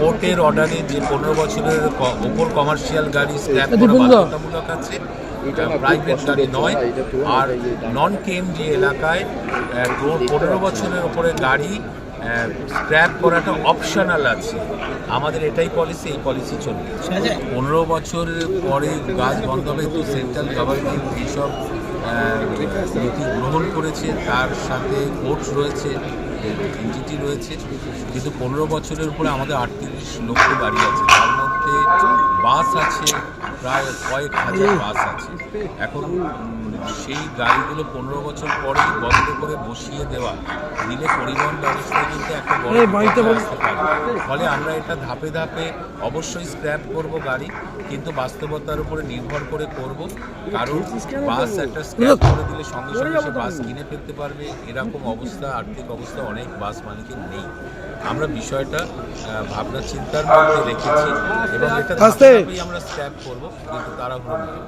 কোর্টের অর্ডারে যে পনেরো বছরের ওপর কমার্শিয়াল গাড়ি স্ক্র্যাপ করা। বাধ্যতামূলক আছে প্রাইভেট গাড়ি নয়। আর নন কেম যে এলাকায় পনেরো বছরের ওপরে গাড়ি স্ক্র্যাপ করাটা অপশনাল আছে। আমাদের এটাই পলিসি এই পলিসি চলবে। পনেরো বছর পরে গাছ বন্ধ হবে তো সেন্ট্রাল গভর্নমেন্ট এইসব নীতি গ্রহণ করেছে তার সাথে কোর্টস রয়েছে। এনটিটি রয়েছে, কিন্তু পনেরো বছরের উপরে আমাদের আটত্রিশ লক্ষ বাড়ি আছে। তার মধ্যে বাস আছে প্রায় কয়েক হাজার বাস আছে। এখন সেই গাড়িগুলো পনেরো বছর পরেই বন্ধ করে বসিয়ে দেওয়া দিলে পরিবহন ব্যবস্থায় কিন্তু একটা বড় আসতে পারে। ফলে আমরা এটা ধাপে ধাপে অবশ্যই স্ক্র্যাপ করব গাড়ি কিন্তু বাস্তবতার উপরে নির্ভর করে করব। কারণ বাস একটা স্ক্র্যাপ করে দিলে সঙ্গে সঙ্গে সে বাস কিনে ফেলতে পারবে। এরকম অবস্থা আর্থিক অবস্থা অনেক বাস মালিকের নেই। আমরা বিষয়টা ভাবনা চিন্তার মধ্যে রেখেছি এবং এটা আমরা স্ক্র্যাপ করব। কিন্তু তাড়াহুড়ো নেই